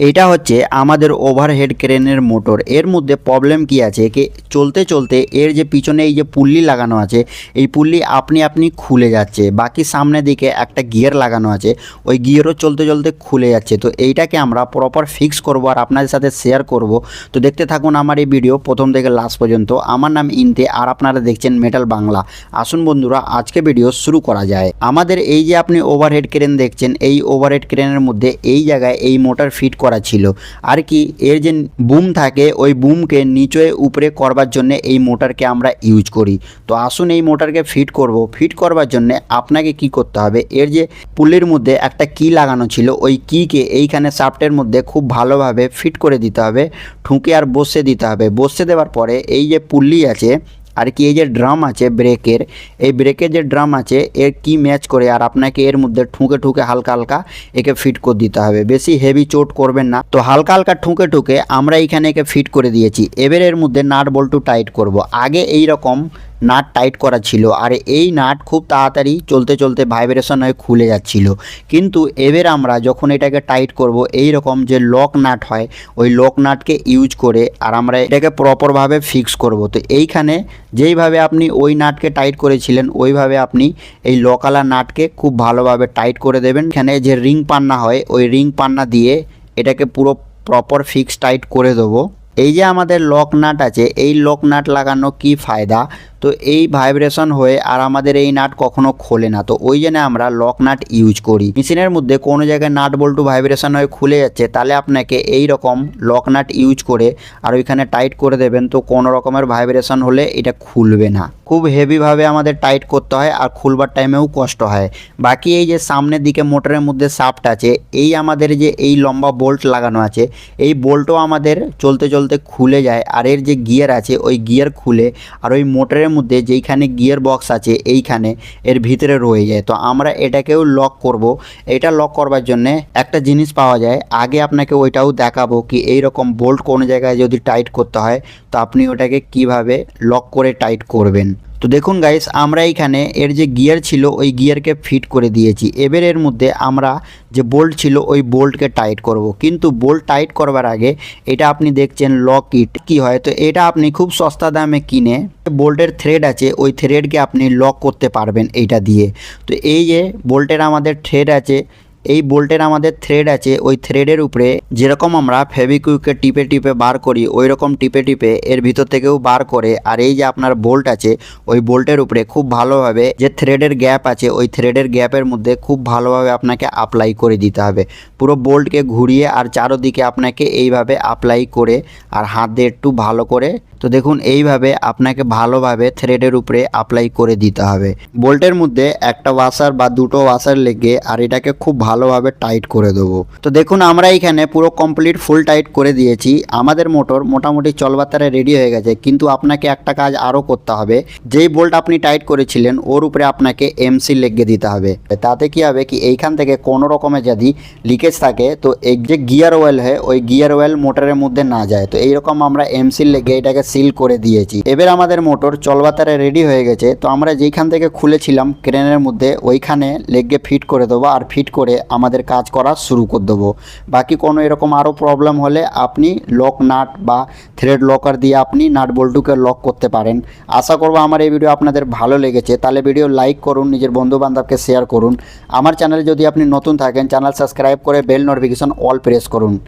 এটা হচ্ছে আমাদের ওভারহেড ক্রেনের মোটর এর মধ্যে প্রবলেম কি আছে? কি চলতে চলতে এর যে পিছনে এই যে পুল্লি লাগানো আছে, এই পুল্লি আপনি আপনি খুলে যাচ্ছে। বাকি সামনে দিকে একটা গিয়ার লাগানো আছে, ওই গিয়ারও চলতে চলতে খুলে যাচ্ছে। তো এইটাকে আমরা প্রপার ফিক্স করব আর আপনাদের সাথে শেয়ার করব। তো দেখতে থাকুন আমার এই ভিডিও প্রথম থেকে লাস্ট পর্যন্ত। আমার নাম ইনতে আর আপনারা দেখছেন মেটাল বাংলা আসুন বন্ধুরা, আজকে ভিডিও শুরু করা যায়। আমাদের এই যে আপনি ওভারহেড ক্রেন দেখছেন, এই ওভারহেড ক্রেনের মধ্যে এই জায়গায় এই মোটর ফিট করা ছিল। আর কি, এর যে বুম থাকে, ওই বুমকে নিচে উপরে করবার জন্য এই মোটরকে আমরা ইউজ করি। তো আসুন এই মোটরকে ফিট করব। ফিট করবার জন্য আপনাকে কি করতে হবে? এর যে পুলির মধ্যে একটা কি লাগানো ছিল, ওই কিকে এইখানে সাফটের মধ্যে খুব ভালোভাবে ফিট করে দিতে হবে। ঠুকে আর বসে দিতে হবে। বসে দেওয়ার পরে এই যে পুল্লি আছে আর কি, এই যে ড্রাম আছে ব্রেকের এই ব্রেকের যে ড্রাম আছে, এর কি ম্যাচ করে? আর আপনাকে এর মধ্যে ঠুঁকে ঠুঁকে হালকা হালকা একে ফিট করে দিতে হবে। বেশি হেভি চোট করবেন না। তো হালকা হালকা ঠুঁকে ঠুঁকে আমরা এখানে একে ফিট করে দিয়েছি। এবার এর মধ্যে নাট বল্টু টাইট করব। আগে এই রকম নাট টাইট করা ছিল। আর এই নাট খুব তাড়াতাড়ি চলতে চলতে ভাইব্রেশন হয়ে খুলে যাচ্ছিল। কিন্তু এবার আমরা যখন এটাকে টাইট করব, এই রকম যে লক নাট হয়, ওই লক নাটকে ইউজ করে আর আমরা এটাকে প্রপারভাবে ফিক্স করব। তো এইখানে যেইভাবে আপনি ওই নাটকে টাইট করেছিলেন, ওইভাবে আপনি এই লকালা নাটকে খুব ভালোভাবে টাইট করে দেবেন। এখানে যে রিং পান্না হয়, ওই রিং পান্না দিয়ে এটাকে পুরো প্রপার ফিক্স টাইট করে দেবো। এই যে আমাদের লক নাট আছে, এই লক নাট লাগানো কি ফায়দা? তো এই ভাইব্রেশন হয়ে আর আমাদের এই নাট কখনো খোলে না। তো ওই জন্য আমরা লক নাট ইউজ করি। মেশিনের মধ্যে কোনো জায়গায় নাট বল্টু ভাইব্রেশন হয়ে খুলে যাচ্ছে, তাহলে আপনাকে এই রকম লক নাট ইউজ করে আর ওইখানে টাইট করে দেবেন। তো কোনো রকমের ভাইব্রেশন হলে এটা খুলবে না। খুব হেভিভাবে আমাদের টাইট করতে হয় আর খুলবার টাইমেও কষ্ট হয়। বাকি এই যে সামনের দিকে মোটরের মধ্যে সাফট আছে, এই আমাদের যে এই লম্বা বোল্ট লাগানো আছে, এই বোল্টও আমাদের চলতে চলতে খুলে যায়। আর এর যে গিয়ার আছে, ওই গিয়ার খুলে আর ওই মোটরের মধ্যে যেইখানে গিয়ার বক্স আছে এইখানে এর ভিতরে রয়ে যায়। তো আমরা এটাকেও লক করব। এটা লক করবার জন্য একটা জিনিস পাওয়া যায়। আগে আপনাকে ওইটাও দেখাবো কি এই রকম বোল্ট কোনো জায়গায় যদি টাইট করতে হয়, তো আপনি ওটাকে কীভাবে লক করে টাইট করবেন। তো দেখুন গাইস আমরা এইখানে এর যে গিয়ার ছিল, ওই গিয়ারকে ফিট করে দিয়েছি। এবার এর মধ্যে আমরা যে বোল্ট ছিল, ওই বোল্টকে টাইট করব। কিন্তু বোল্ট টাইট করবার আগে এটা আপনি দেখছেন লক ইট কি হয়? তো এটা আপনি খুব সস্তা দামে কিনে বোল্টের থ্রেড আছে, ওই থ্রেডকে আপনি লক করতে পারবেন এইটা দিয়ে। তো এই যে বোল্টের আমাদের থ্রেড আছে এই বোল্টের আমাদের থ্রেড আছে, ওই থ্রেডের উপরে যেরকম আমরা ফেভিকুইকে টিপে টিপে বার করি ওই রকম টিপে টিপে এর ভিতর থেকেও বার করে। আর এই যে আপনার বোল্ট আছে, ওই বোল্টের উপরে খুব ভালোভাবে যে থ্রেডের গ্যাপ আছে, ওই থ্রেডের গ্যাপের মধ্যে খুব ভালোভাবে আপনাকে অ্যাপ্লাই করে দিতে হবে। পুরো বোল্টকে ঘুরিয়ে আর চারোদিকে আপনাকে এইভাবে অ্যাপ্লাই করে আর হাত দিয়ে একটু ভালো করে, তো দেখুন এইভাবে আপনাকে ভালোভাবে থ্রেডের উপরে অ্যাপ্লাই করে দিতে হবে। বোল্টের মধ্যে একটা ওয়াশার বা দুটো ওয়াশার লেগে আর এটাকে খুব ভালোভাবে টাইট করে দেবো। তো দেখুন, আমরা এইখানে পুরো কমপ্লিট ফুল টাইট করে দিয়েছি। আমাদের মোটর মোটামুটি চলবাতারে রেডি হয়ে গেছে, কিন্তু আপনাকে একটা কাজ আরও করতে হবে। যেই বোল্ট আপনি টাইট করেছিলেন, ওর উপরে আপনাকে এমসি লেগে দিতে হবে। তাতে কি হবে কি, এইখান থেকে কোনো রকমের যদি লিকেজ থাকে, তো এই যে গিয়ার ওয়েল হয়, ওই গিয়ার ওয়েল মোটরের মধ্যে না যায়। তো এইরকম আমরা এমসি লেগে এটাকে সিল করে দিয়েছি। এবার আমাদের মোটর চলবাতারে রেডি হয়ে গেছে। তো আমরা যেইখান থেকে খুলেছিলাম ক্রেনের মধ্যে, ওইখানে লেগে ফিট করে দেবো। আর ফিট করে আমাদের কাজ করা শুরু করে দেবো। বাকি কোনো এরকম আরও প্রবলেম হলে আপনি লক নাট বা থ্রেড লকার দিয়ে আপনি নাট বল্টুকে লক করতে পারেন। আশা করব আমার এই ভিডিও আপনাদের ভালো লেগেছে। তাহলে ভিডিও লাইক করুন, নিজের বন্ধু বান্ধবকে শেয়ার করুন। আমার চ্যানেলে যদি আপনি নতুন থাকেন চ্যানেল সাবস্ক্রাইব করে বেল নোটিফিকেশন অল প্রেস করুন।